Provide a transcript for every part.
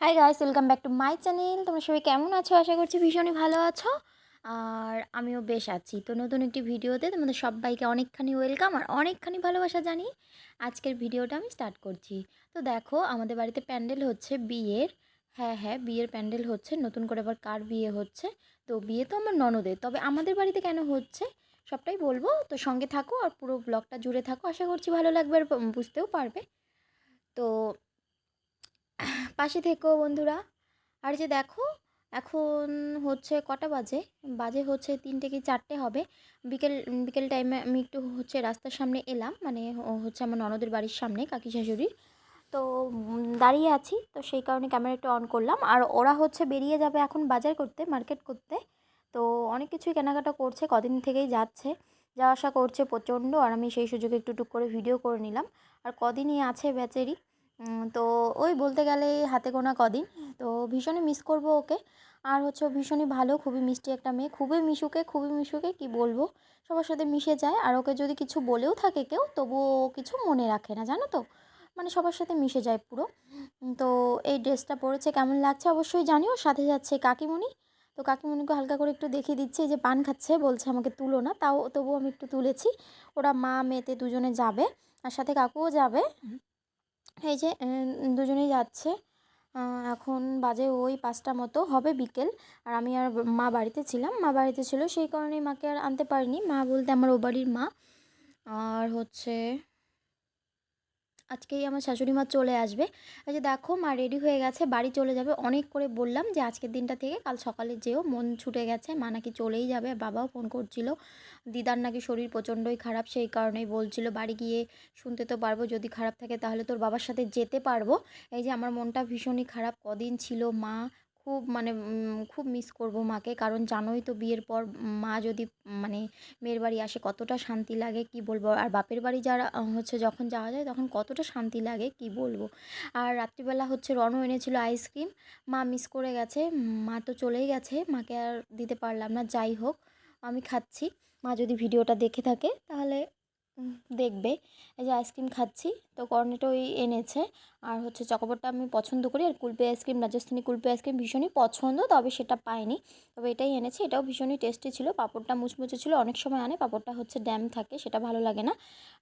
Hi guys welcome back to my channel তোমরা সবাই কেমন আছো? আশা করছি ভীষণই ভালো আছো। আর আমিও বেশ আছি। তো নতুন একটি ভিডিওতে তোমাদের সবাইকে অনেকখানি ওয়েলকাম আর অনেকখানি ভালোবাসা জানি আজকের ভিডিওটা আমি স্টার্ট করছি। তো দেখো, আমাদের বাড়িতে প্যান্ডেল হচ্ছে বিয়ের। হ্যাঁ হ্যাঁ বিয়ের প্যান্ডেল হচ্ছে। নতুন করে আবার কার বিয়ে হচ্ছে? তো বিয়ে তো আমার ননদের। তবে আমাদের বাড়িতে কেন হচ্ছে? সবটাই বলব। তো সঙ্গে থাকো আর পুরো ব্লগটা জুড়ে থাকো। আশা করছি ভালো লাগবে আর বুঝতেও পারবে। তো পাশে থেকো বন্ধুরা। আর যে দেখো, এখন হচ্ছে কটা বাজে? বাজে হচ্ছে তিনটে কি চারটে হবে। বিকেল বিকেল টাইমে আমি একটু হচ্ছে রাস্তার সামনে এলাম মানে হচ্ছে আমার ননদের বাড়ির সামনে, কাকি শাশুড়ির। তো দাঁড়িয়ে আছি, তো সেই কারণে ক্যামেরা একটু অন করলাম। আর ওরা হচ্ছে বেরিয়ে যাবে এখন বাজার করতে মার্কেট করতে। তো অনেক কিছুই কেনাকাটা করছে, কদিন থেকেই যাচ্ছে। যাওয়া আসা করছে প্রচণ্ড, আর আমি সেই সুযোগে একটু টুক করে ভিডিও করে নিলাম। আর কদিনই আছে বেচারি তো ওই বলতে গেলে হাতে গোনা কদিন। তো ভীষণই মিস করব ওকে। আর হচ্ছে ভীষণই ভালো, খুবই মিষ্টি একটা মেয়ে। খুবই মিশুকে খুবই মিশুকে কি বলব? সবার সাথে মিশে যায়। আর ওকে যদি কিছু বলেও থাকে কেউ, তবুও কিছু মনে রাখে না, জানো তো? মানে সবার সাথে মিশে যায় পুরো। তো এই ড্রেসটা পরেছে, কেমন লাগছে অবশ্যই জানিও। সাথে যাচ্ছে কাকিমণি তো কাকিমণিকে হালকা করে একটু দেখিয়ে দিচ্ছে যে পান খাচ্ছে, বলছে আমাকে তুলো না। তাও তবুও আমি একটু তুলেছি। ওরা মা, মেয়েতে দুজনে যাবে। আর সাথে কাকুও যাবে। এই যে দুজনেই যাচ্ছে। এখন বাজে ওই পাঁচটা মতো, হবে বিকেল। আর আমি আর মা বাড়িতে ছিলাম। মা বাড়িতে ছিল, সেই কারণেই মাকে আর আনতে পারিনি। মা বলতে আমার ও বাড়ির মা। আর হচ্ছে আজকেই আমার শাশুড়ি মা চলে আসবে। যে দেখো, মা রেডি হয়ে গেছে, বাড়ি চলে যাবে। অনেক করে বললাম যে, আজকের দিনটা থেকে কাল সকালে যেও, মন ছুটে গেছে, মা নাকি চলেই যাবে, বাবাও ফোন করছিল। দিদার নাকি শরীর প্রচণ্ডই খারাপ, সেই কারণেই বলছিল, বাড়ি গিয়ে শুনতে তো পারব, যদি খারাপ থাকে তাহলে তোর বাবার সাথে যেতে পারব। এই যে আমার মনটা ভীষণই খারাপ, কদিন ছিল মা খুব মানে খুব মিস করব মাকে। কারণ জানোই তো বিয়ের পর মা যদি মানে মেয়ের বাড়ি আসে কতটা শান্তি লাগে, কি বলব? আর বাপের বাড়ি যারা হচ্ছে যখন যাওয়া যায় তখন কতটা শান্তি লাগে, কি বলব? আর রাত্রিবেলা হচ্ছে রনও এনেছিল আইসক্রিম। মা মিস করে গেছে। মা তো চলেই গেছে। মাকে আর দিতে পারলাম না। যাই হোক, আমি খাচ্ছি। মা যদি ভিডিওটা দেখে থাকে, তাহলে দেখবে। এই যে আইসক্রিম খাচ্ছি, তো কর্নেটো ওই এনেছে। আর হচ্ছে চকোবারটা আমি পছন্দ করি। আর kulfi ice cream, Rajasthani kulfi ice cream ভীষণই পছন্দ, তবে সেটা পাইনি। তবে এটাই এনেছি, এটাও ভীষণই টেস্টি ছিল। পাঁপড়টা মুচমুচে ছিল, অনেক সময় আনে, পাঁপড়টা হচ্ছে ড্যাম থাকে, সেটা ভালো লাগে না।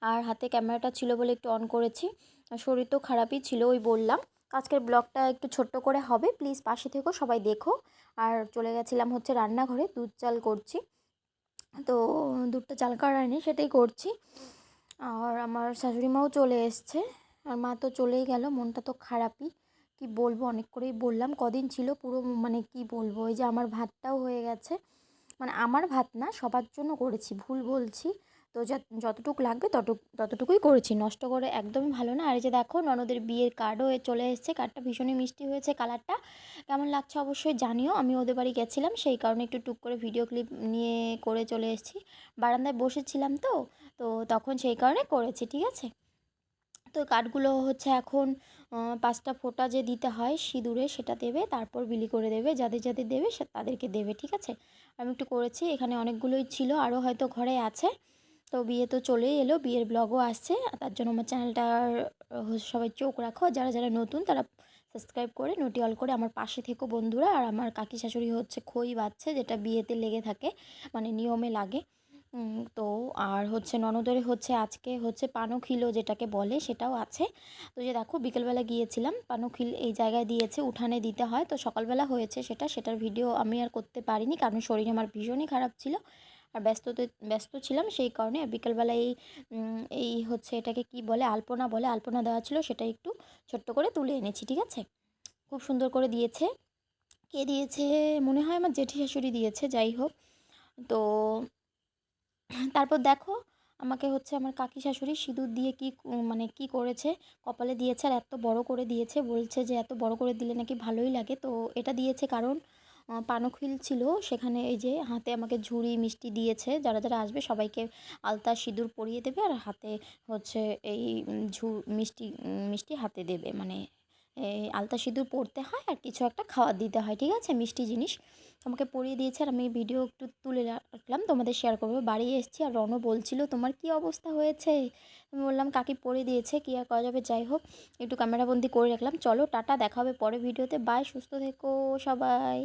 আর হাতে ক্যামেরাটা ছিল বলে একটু অন করেছি। শরীর তো খারাপই ছিল, ওই বললাম। আজকের ব্লগটা একটু ছোট্ট করে হবে প্লিজ পাশে থেকো, সবাই দেখো। আর চলে গেছিলাম হচ্ছে রান্নাঘরে, দুধ চাল করছি। তো দুধটা চাল করায়নি সেটাই করছি। আর আমার শাশুড়ি মাও চলে এসছে। আর মা তো চলেই গেল, মনটা তো খারাপই। কি বলব, অনেক করেই বললাম, কদিন ছিল পুরো মানে কি বলব, ওই যে আমার ভাতটাও হয়ে গেছে। মানে আমার ভাত না, সবার জন্য করেছি, ভুল বলছি। তো যতটুকু লাগবে ততটুক ততটুকুই করেছি। নষ্ট করে একদমই ভালো না। আর এই যে দেখো, ননদের বিয়ের কার্ডও চলে এসছে। কার্ডটা ভীষণই মিষ্টি হয়েছে কালারটা কেমন লাগছে অবশ্যই জানিও। আমি ওদের বাড়ি গেছিলাম। সেই কারণে একটু টুক করে ভিডিও ক্লিপ নিয়ে করে চলে এসেছি। বারান্দায় বসেছিলাম তো তো তখন সেই কারণে করেছি, ঠিক আছে? তো কার্ডগুলো হচ্ছে এখন পাঁচটা ফোঁটা যে দিতে হয় সিঁদুরে সেটা দেবে, তারপর বিলি করে দেবে, যাদের যাদের দেবে সে তাদেরকে দেবে, ঠিক আছে? আমি একটু করেছি। এখানে অনেকগুলোই ছিল আরও হয়তো ঘরে আছে। তো বিয়ে তো চলেই এলো, বিয়ের ব্লগও আসছে। তার জন্য আমার চ্যানেলটার সবাই চোখ রাখো। যারা যারা নতুন তারা সাবস্ক্রাইব করে নোটি অল করে। আমার পাশে থেকো বন্ধুরা। আর আমার কাকি শাশুড়ি হচ্ছে খই বাচ্ছে, যেটা বিয়েতে লেগে থাকে মানে নিয়মে লাগে। তো আর হচ্ছে ননদের হচ্ছে আজকে হচ্ছে পানখিলো যেটাকে বলে, সেটাও আছে। তো যে দেখো, বিকেলবেলা গিয়েছিলাম। পানখিল এই জায়গায় দিয়েছে, উঠানে দিতে হয়। তো সকালবেলা হয়েছে সেটা। সেটার ভিডিও আমি আর করতে পারিনি, কারণ শরীর আমার ভীষণই খারাপ ছিল। আর ব্যস্ততে, ব্যস্ত ছিলাম সেই কারণে বিকেলবেলা এই এই হচ্ছে এটাকে কি বলে, আলপনা বলে, আলপনা দেওয়া ছিল সেটা একটু ছোট্ট করে তুলে এনেছি, ঠিক আছে? খুব সুন্দর করে দিয়েছে। কে দিয়েছে? মনে হয় আমার জেঠি শাশুড়ি দিয়েছে, যাই হোক। তো তারপর দেখো, আমাকে হচ্ছে আমার কাকি শাশুড়ি সিঁদুর দিয়ে কি মানে কি করেছে, কপালে দিয়েছে আর এত বড় করে দিয়েছে, বলছে যে এত বড় করে দিলে নাকি ভালোই লাগে। তো এটা দিয়েছে কারণ পানখিল ছিল। সেখানে এই যে হাতে আমাকে ঝুড়ি, মিষ্টি দিয়েছে। যারা যারা আসবে সবাইকে আলতা সিঁদুর পরিয়ে দেবে আর হাতে হচ্ছে এই ঝু, মিষ্টি মিষ্টি হাতে দেবে। মানে এই আলতা সিঁদুর পরতে হয় আর কিছু একটা খাওয়ার দিতে হয়, ঠিক আছে? মিষ্টি জিনিস আমাকে পরিয়ে দিয়েছে আর আমি ভিডিও একটু তুলে রাখলাম। তোমাদের শেয়ার করব। বাড়ি এসেছি আর রনও বলছিল, তোমার কি অবস্থা হয়েছে? আমি বললাম, কাকি পরিয়ে দিয়েছে, কী আর করা যাবে? যাই হোক, একটু ক্যামেরাবন্দি করে রাখলাম। চলো, টাটা, দেখা হবে পরে ভিডিওতে বাই সুস্থ থেকো সবাই।